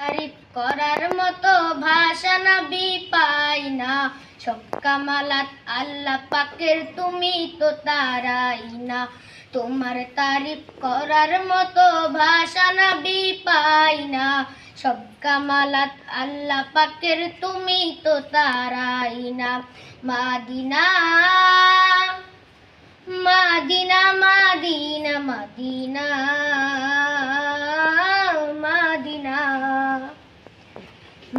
তারিফ করার মতো ভাষা নবী পাই না। সব আল্লাহ পাকের, তুমি তো তারাই না। তোমার তারিফ করার মতো ভাষা নবী পাই না। সব কামালাত আল্লাহ পাকের, তুমি তো তারাই না। মাদিনা মাদিনা মাদিনা মাদিনা।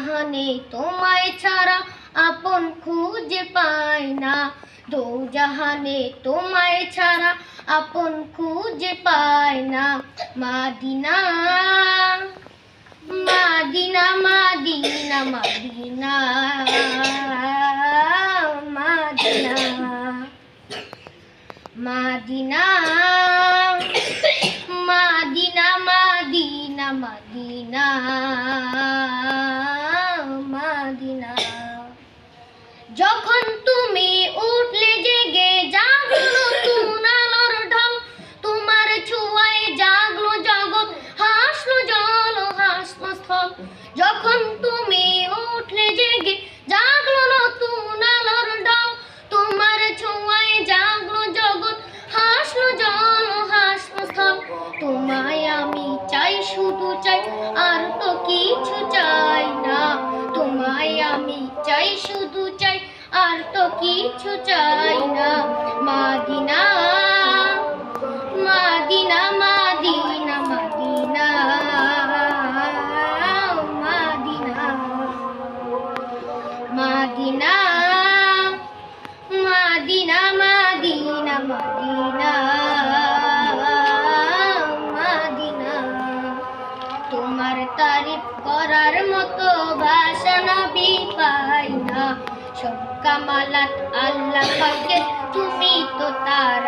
জাহানে তোমায় ছাড়া আপন খুঁজে পাই না। দু জাহানে তোমায় ছাড়া আপন খুঁজে পায় না। মাদিনা মাদিনা মাদিনা মাদিনা মাদিনা মাদিনা মাদিনা মাদিনা মাদিনা। যখন তুমি উঠলে জেগে জাগলো নতুন আলোর ঢল, তোমার ছোঁয়ায় জাগলো জগৎ, হাসলো জল হাসলো স্থল। যখন তুমি উঠলে জেগে জাগলো নতুন আলোর ঢল, তোমার ছোঁয়ায় জাগলো জগৎ, হাসলো জল হাসলো স্থল। তোমায় আমি চাই, শুধু চাই তো কিছু চাই না। মাদিনা মাদিনা মাদিনা মাদিনা মাদিনা মাদিনা। কামালাত আল্লাহ তুমি তো তারাই